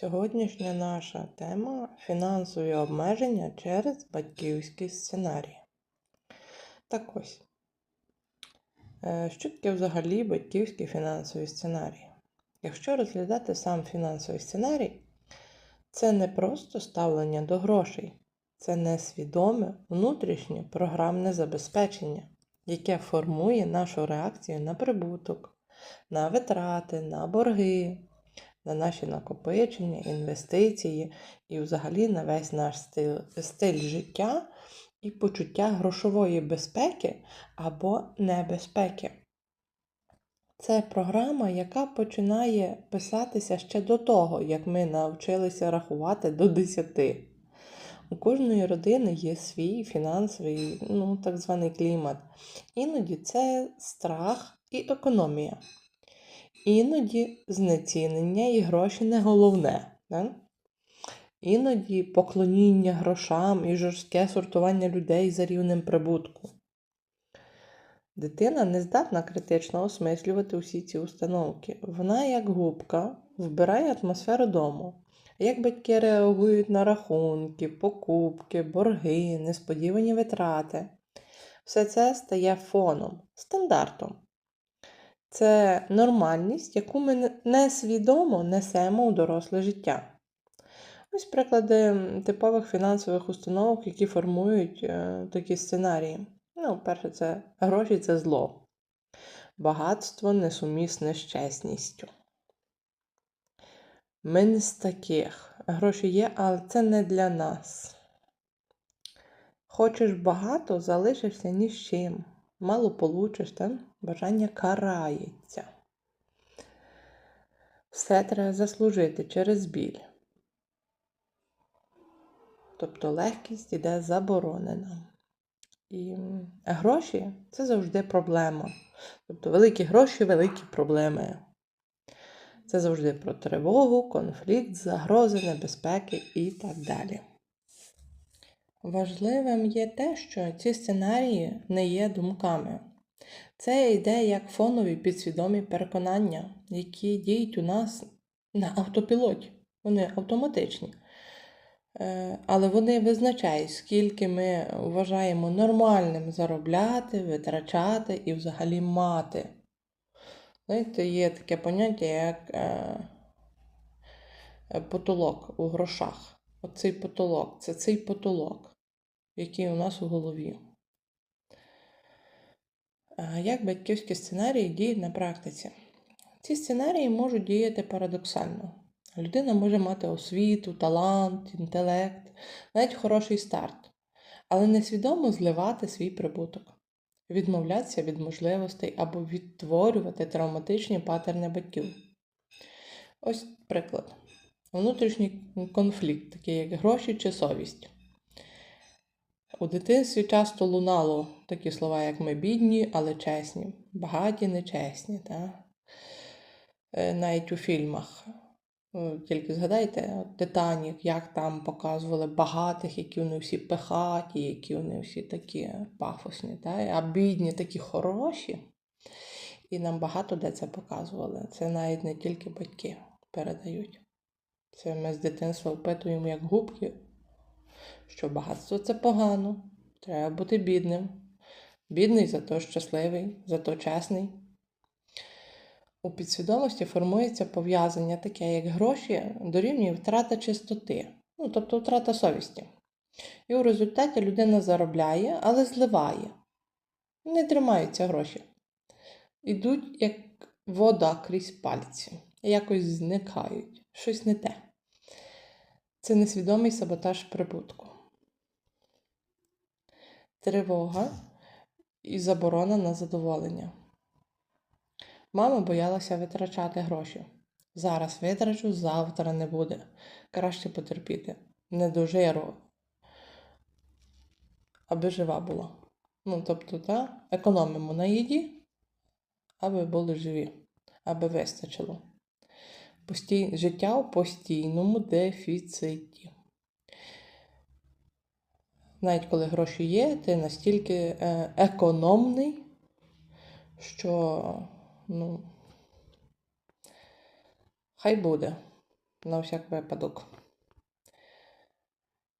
Сьогоднішня наша тема фінансові обмеження через батьківські сценарії. Так ось, е, що таке взагалі батьківські фінансові сценарії? Якщо розглядати сам фінансовий сценарій, це не просто ставлення до грошей, це несвідоме внутрішнє програмне забезпечення, яке формує нашу реакцію на прибуток, на витрати, на борги, на наші накопичення, інвестиції і взагалі на весь наш стиль, стиль життя і почуття грошової безпеки або небезпеки. Це програма, яка починає писатися ще до того, як ми навчилися рахувати до 10. У кожної родини є свій фінансовий, ну, так званий клімат. Іноді це страх і економія. Іноді знецінення і гроші не головне. Да? Іноді поклоніння грошам і жорстке сортування людей за рівнем прибутку. Дитина не здатна критично осмислювати усі ці установки. Вона, як губка, вбирає атмосферу дому. Як батьки реагують на рахунки, покупки, борги, несподівані витрати. Все це стає фоном, стандартом. Це нормальність, яку ми несвідомо несемо у доросле життя. Ось приклади типових фінансових установок, які формують е, такі сценарії. Ну, перше, це гроші це зло. Багатство несумісне з чесністю. Ми не з таких. Гроші є, але це не для нас. Хочеш багато, залишишся ні з чим. Мало получиш, та бажання карається. Все треба заслужити через біль. Тобто легкість іде заборонена. І гроші це завжди проблема. Тобто великі гроші, великі проблеми. Це завжди про тривогу, конфлікт, загрози, небезпеки і так далі. Важливим є те, що ці сценарії не є думками. Це йде як фонові підсвідомі переконання, які діють у нас на автопілоті. Вони автоматичні. Е, але вони визначають, скільки ми вважаємо нормальним заробляти, витрачати і взагалі мати. Знаєте, є таке поняття, як е, потолок у грошах. Оцей потолок це цей потолок, який у нас у голові. Як батьківські сценарії діють на практиці? Ці сценарії можуть діяти парадоксально. Людина може мати освіту, талант, інтелект, навіть хороший старт, але несвідомо зливати свій прибуток, відмовлятися від можливостей або відтворювати травматичні патерни батьків. Ось приклад. Внутрішній конфлікт, такий як гроші чи совість. У дитинстві часто лунало такі слова, як ми бідні, але чесні, багаті, нечесні. Так? Е, навіть у фільмах. Тільки згадайте, Титанік, як там показували багатих, які вони всі пихаті, які вони всі такі пафосні, так? а бідні такі хороші. І нам багато де це показували. Це навіть не тільки батьки передають. Це ми з дитинства впитуємо як губки, що багатство це погано, треба бути бідним. Бідний зато щасливий, зато чесний. У підсвідомості формується пов'язання таке, як гроші дорівнює втрата чистоти, ну, тобто втрата совісті. І у результаті людина заробляє, але зливає. Не тримаються гроші. Ідуть, як вода крізь пальці, якось зникають, щось не те. Це несвідомий саботаж прибутку. Тривога і заборона на задоволення. Мама боялася витрачати гроші. Зараз витрачу, завтра не буде. Краще потерпіти. Не до аби жива була. Ну, тобто, та, економимо на їді, аби були живі, аби вистачило. Постій... Життя у постійному дефіциті. Навіть коли гроші є, ти настільки е, економний, що ну, хай буде. на всяк випадок.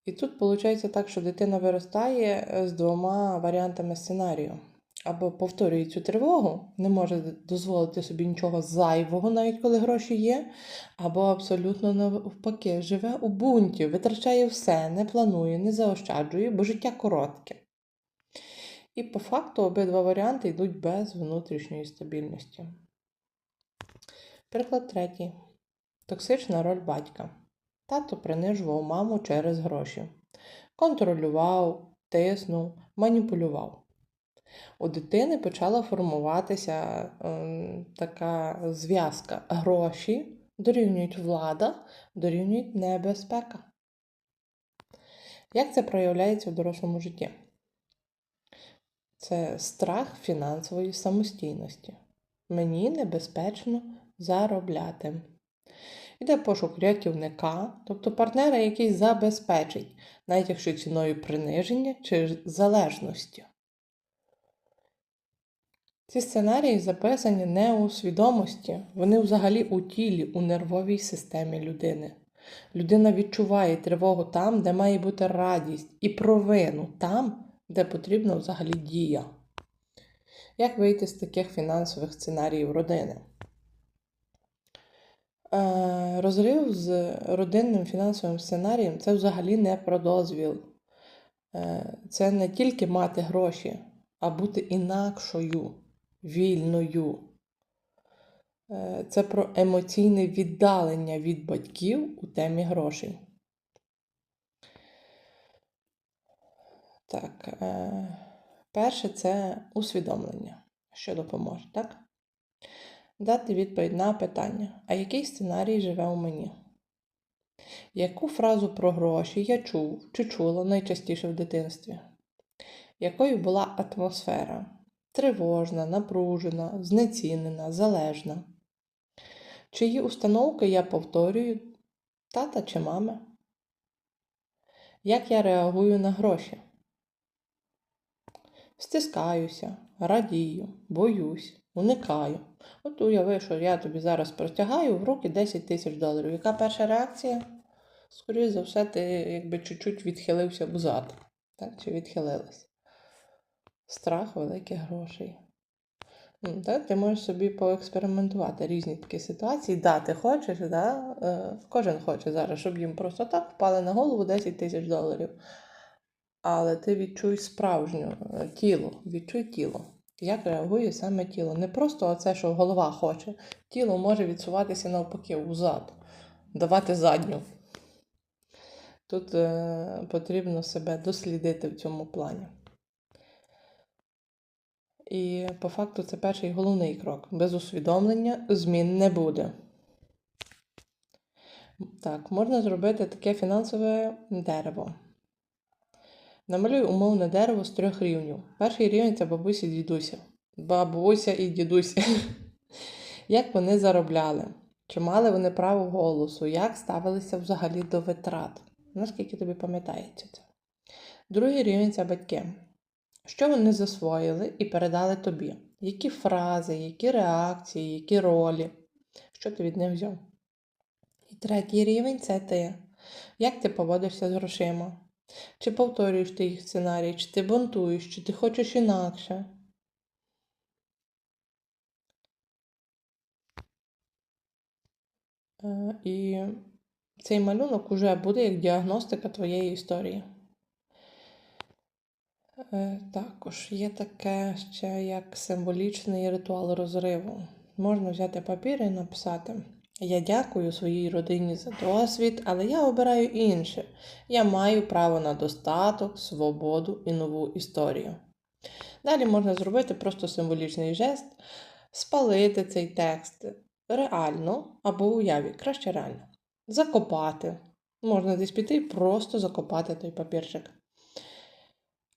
І тут виходить так, що дитина виростає е, з двома варіантами сценарію. Або повторює цю тривогу, не може дозволити собі нічого зайвого, навіть коли гроші є, або абсолютно навпаки, живе у бунті, витрачає все, не планує, не заощаджує, бо життя коротке. І по факту обидва варіанти йдуть без внутрішньої стабільності. Приклад третій. Токсична роль батька. Тато принижував маму через гроші. Контролював, тиснув, маніпулював. У дитини почала формуватися е, така зв'язка. Гроші дорівнюють влада, дорівнюють небезпека. Як це проявляється в дорослому житті? Це страх фінансової самостійності. Мені небезпечно заробляти. Іде пошук рятівника, тобто партнера, який забезпечить, навіть якщо ціною приниження чи залежності. Ці сценарії записані не у свідомості, вони взагалі у тілі, у нервовій системі людини. Людина відчуває тривогу там, де має бути радість, і провину там, де потрібна взагалі дія. Як вийти з таких фінансових сценаріїв родини? Е, Розрив з родинним фінансовим сценарієм це взагалі не про дозвіл. Е, Це не тільки мати гроші, а бути інакшою, вільною. Е, Це про емоційне віддалення від батьків у темі грошей. Так, е, перше це усвідомлення, що допоможе, так? Дати відповідь на питання, а який сценарій живе у мені? Яку фразу про гроші я чув чи чула найчастіше в дитинстві? Якою була атмосфера? Тривожна, напружена, знецінена, залежна? Чиї установки я повторюю тата чи мами? Як я реагую на гроші? Стискаюся, радію, боюсь, уникаю. От уяви, що я тобі зараз протягаю в руки 10 тисяч доларів. Яка перша реакція? Скоріше за все, ти якби чуть-чуть відхилився взад. Так? Чи відхилилась? Страх великих грошей. Ну. Ти можеш собі поекспериментувати різні такі ситуації. Да, ти хочеш, да? Е, кожен хоче зараз, щоб їм просто так впали на голову 10 тисяч доларів. Але ти відчуй справжнє е, тіло, відчуй тіло. Як реагує саме тіло. Не просто оце, що голова хоче. Тіло може відсуватися навпаки узад, давати задню. Тут е, потрібно себе дослідити в цьому плані. І по факту це перший головний крок. Без усвідомлення змін не буде. Так, можна зробити таке фінансове дерево. Намалюй умовне дерево з трьох рівнів. Перший рівень це бабуся і дідуся. Бабуся і дідуся. Як вони заробляли? Чи мали вони право голосу? Як ставилися взагалі до витрат? Наскільки тобі пам'ятається це? Другий рівень це батьки. Що вони засвоїли і передали тобі? Які фрази, які реакції, які ролі? Що ти від них взяв? І третій рівень це ти. Як ти поводишся з грошима? Чи повторюєш ти їх сценарій, чи ти бунтуєш, чи ти хочеш інакше? Е, І цей малюнок уже буде як діагностика твоєї історії. Е, Також є таке ще як символічний ритуал розриву. Можна взяти папір і написати. Я дякую своїй родині за досвід, але я обираю інше. Я маю право на достаток, свободу і нову історію. Далі можна зробити просто символічний жест, спалити цей текст реально або уяві, краще реально. Закопати. Можна десь піти і просто закопати той папірчик.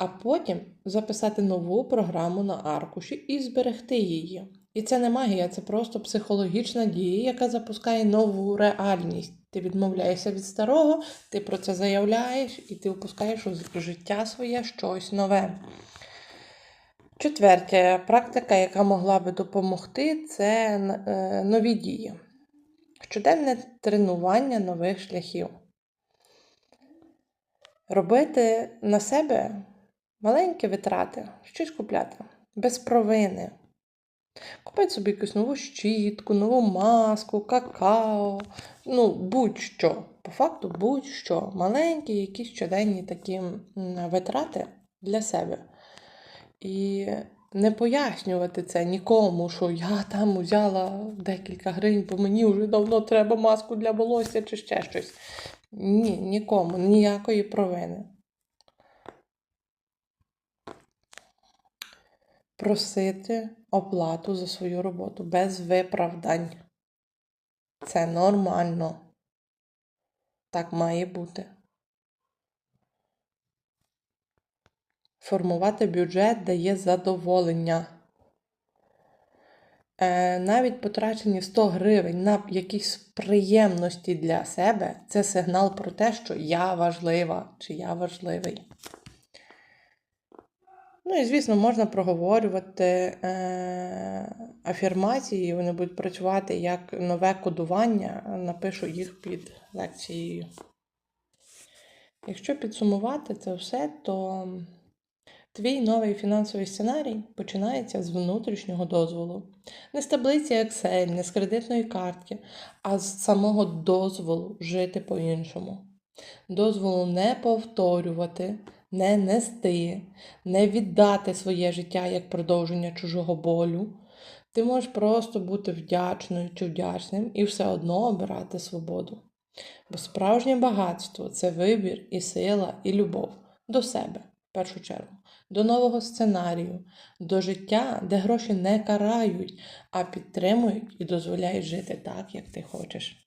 А потім записати нову програму на аркуші і зберегти її. І це не магія, це просто психологічна дія, яка запускає нову реальність. Ти відмовляєшся від старого, ти про це заявляєш і ти впускаєш у життя своє щось нове. Четверте, практика, яка могла би допомогти, це е, нові дії. Щоденне тренування нових шляхів. Робити на себе маленькі витрати, щось купляти, без провини. Купити собі якусь нову щітку, нову маску, какао, ну, будь-що. По факту, будь-що. Маленькі, якісь щоденні такі витрати для себе. І не пояснювати це нікому, що я там взяла декілька гривень, бо мені вже давно треба маску для волосся чи ще щось. Ні, нікому, ніякої провини. Просити оплату за свою роботу без виправдань. Це нормально. Так має бути. Формувати бюджет дає задоволення. Е, навіть потрачені 100 гривень на якісь приємності для себе це сигнал про те, що я важлива чи я важливий. Ну і, звісно, можна проговорювати е, афірмації, вони будуть працювати як нове кодування. Напишу їх під лекцією. Якщо підсумувати це все, то твій новий фінансовий сценарій починається з внутрішнього дозволу. Не з таблиці Excel, не з кредитної картки, а з самого дозволу жити по-іншому. Дозволу не повторювати, не нести, не віддати своє життя як продовження чужого болю. Ти можеш просто бути вдячною чи вдячним і все одно обирати свободу. Бо справжнє багатство це вибір і сила, і любов до себе, в першу чергу, до нового сценарію, до життя, де гроші не карають, а підтримують і дозволяють жити так, як ти хочеш.